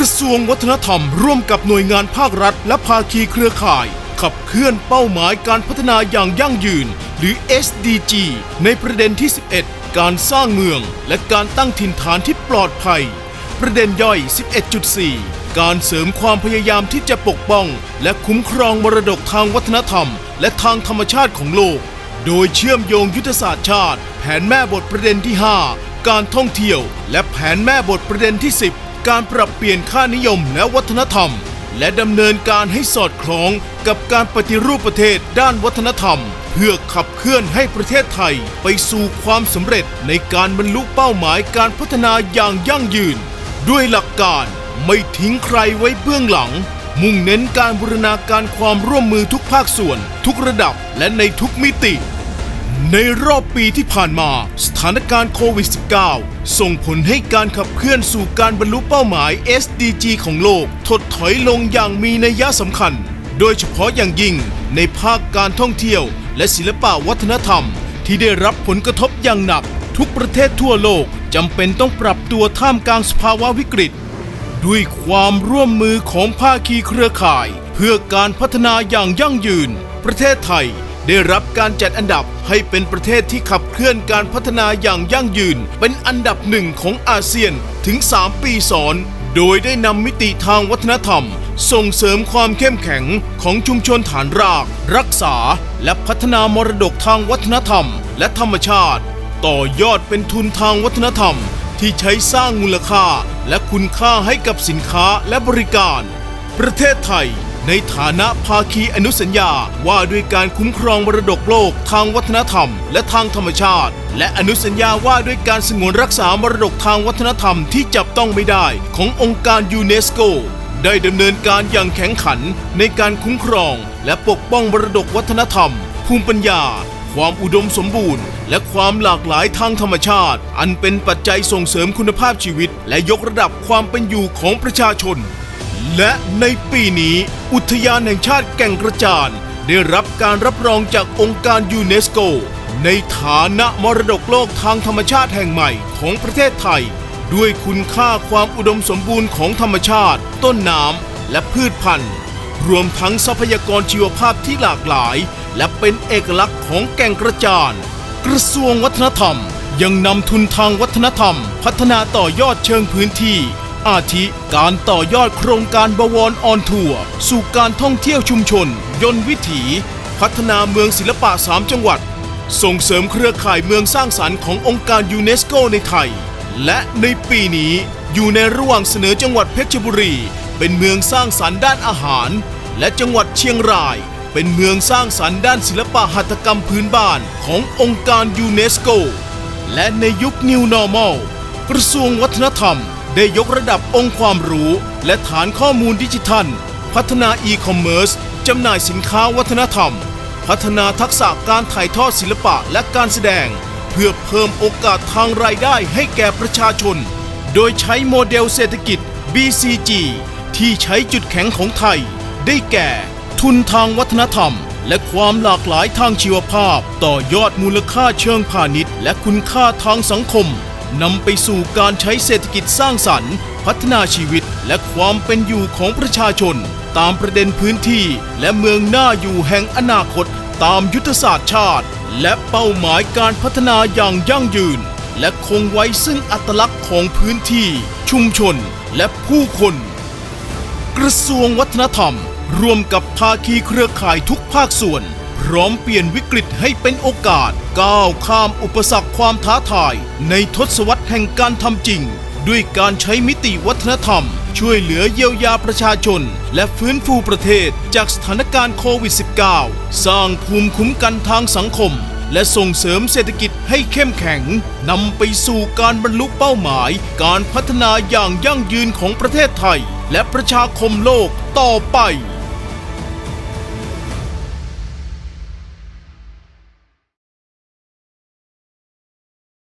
ระทรวงวัฒนธรรมร่วมกับหน่วยงานภาครัฐ และภาคีเครือข่าย ขับเคลื่อนเป้าหมายการพัฒนาอย่างยั่งยืน หรือ SDG ในประเด็นที่ 11 การสร้างเมืองและการตั้งถิ่นฐานที่ปลอดภัย ประเด็นย่อย 11.4 การเสริมความพยายามที่จะปกป้อง และคุ้มครองมรดกทางวัฒนธรรม และทางธรรมชาติของโลก โดยเชื่อมโยงยุทธศาสตร์ชาติ แผนแม่บทประเด็นที่ 5 การท่องเที่ยว และแผนแม่บทประเด็นที่ 10 การปรับเปลี่ยนค่านิยมและวัฒนธรรม และดำเนินการให้สอดคล้องกับการปฏิรูปประเทศด้านวัฒนธรรม เพื่อขับเคลื่อนให้ประเทศไทยไปสู่ความสำเร็จในการบรรลุเป้าหมายการพัฒนาอย่างยั่งยืน ด้วยหลักการไม่ทิ้งใครไว้เบื้องหลัง มุ่งเน้นการบูรณาการความร่วมมือทุกภาคส่วน ทุกระดับและในทุกมิติ ในรอบปีที่ผ่านมา สถานการณ์โควิด -19 ส่งผลให้การขับเคลื่อนสู่การบรรลุเป้าหมาย SDG ของโลก ถดถอยลงอย่างมีนัยยะสำคัญ โดยเฉพาะอย่างยิ่งในภาคการท่องเที่ยวและศิลปะวัฒนธรรม ที่ได้รับผลกระทบอย่างหนัก ทุกประเทศทั่วโลกจำเป็นต้องปรับตัวท่ามกลางสภาวะวิกฤต ด้วยความร่วมมือของภาคีเครือข่าย เพื่อการพัฒนาอย่างยั่งยืน ประเทศไทย ได้รับการจัดอันดับให้เป็นประเทศที่ขับเคลื่อนการพัฒนาอย่างยั่งยืน เป็นอันดับหนึ่งของอาเซียนถึง 3 ปีซ้อน โดยได้นำมิติทางวัฒนธรรม ส่งเสริมความเข้มแข็งของชุมชนฐานราก รักษา และพัฒนามรดกทางวัฒนธรรม และธรรมชาติ ต่อยอดเป็นทุนทางวัฒนธรรม ที่ใช้สร้างมูลค่าและคุณค่าให้กับสินค้าและบริการ ประเทศไทย ในฐานะภาคีอนุสัญญาว่าด้วยการคุ้มครองมรดกโลกทางวัฒนธรรม และทางธรรมชาติ และอนุสัญญาว่าด้วยการสงวนรักษามรดกทางวัฒนธรรมที่จับต้องไม่ได้ขององค์การยูเนสโก ได้ดำเนินการอย่างแข็งขันในการคุ้มครอง และปกป้องมรดกวัฒนธรรม ภูมิปัญญา ความอุดมสมบูรณ์ และความหลากหลายทางธรรมชาติ อันเป็นปัจจัยส่งเสริมคุณภาพชีวิต และยกระดับความเป็นอยู่ของประชาชน และในปีนี้ อุทยานแห่งชาติแก่งกระจาน ได้รับการรับรองจากองค์การยูเนสโก ในฐานะมรดกโลกทางธรรมชาติแห่งใหม่ของประเทศไทย ด้วยคุณค่าความอุดมสมบูรณ์ของธรรมชาติ ต้นน้ำและพืชพันธุ์ รวมทั้งทรัพยากรชีวภาพที่หลากหลาย และเป็นเอกลักษณ์ของแก่งกระจาน กระทรวงวัฒนธรรมยังนำทุนทางวัฒนธรรม พัฒนาต่อยอดเชิงพื้นที่ อาทิการต่อยอดโครงการบวรออนทัวร์สู่การท่องเที่ยวชุมชน ยนต์วิถี พัฒนาเมืองศิลปะ 3 จังหวัด ส่งเสริมเครือข่ายเมืองสร้างสรรค์ขององค์การยูเนสโกในไทย และในปีนี้อยู่ในระหว่างเสนอจังหวัดเพชรบุรี เป็นเมืองสร้างสรรค์ด้านอาหาร และจังหวัดเชียงราย เป็นเมืองสร้างสรรค์ด้านศิลปะหัตถกรรมพื้นบ้านขององค์การยูเนสโกและในยุค New Normal กระทรวงวัฒนธรรม ได้ยกระดับองค์ความรู้ และฐานข้อมูลดิจิทัล พัฒนาอีคอมเมิร์ซจำหน่ายสินค้าวัฒนธรรม พัฒนาทักษะการถ่ายทอดศิลปะและการแสดง เพื่อเพิ่มโอกาสทางรายได้ให้แก่ประชาชน โดยใช้โมเดลเศรษฐกิจ BCG ที่ใช้จุดแข็งของไทย ได้แก่ ทุนทางวัฒนธรรม และความหลากหลายทางชีวภาพ ต่อยอดมูลค่าเชิงพาณิชย์ และคุณค่าทางสังคม นำไปสู่การใช้เศรษฐกิจสร้างสรรค์ พัฒนาชีวิตและความเป็นอยู่ของประชาชน ตามประเด็นพื้นที่และเมืองหน่าอยู่แห่งอนาคต ตามยุทธศาสตร์ชาติ และเป้าหมายการพัฒนาอย่างยั่งยืน และคงไว้ซึ่งอัตลักษณ์ของพื้นที่ ชุมชนและผู้คน กระทรวงวัฒนธรรม ร่วมกับภาคีเครือข่ายทุกภาคส่วน พร้อมเปลี่ยนวิกฤตให้เป็นโอกาส ก้าวข้ามอุปสรรคความท้าทาย ในทศวรรษแห่งการทำจริง ด้วยการใช้มิติวัฒนธรรม ช่วยเหลือเยียวยาประชาชน และฟื้นฟูประเทศจากสถานการณ์โควิด -19 สร้างภูมิคุ้มกันทางสังคม และส่งเสริมเศรษฐกิจให้เข้มแข็งนำไปสู่การบรรลุเป้าหมาย การพัฒนาอย่างยั่งยืนของประเทศไทย และประชาคมโลกต่อไป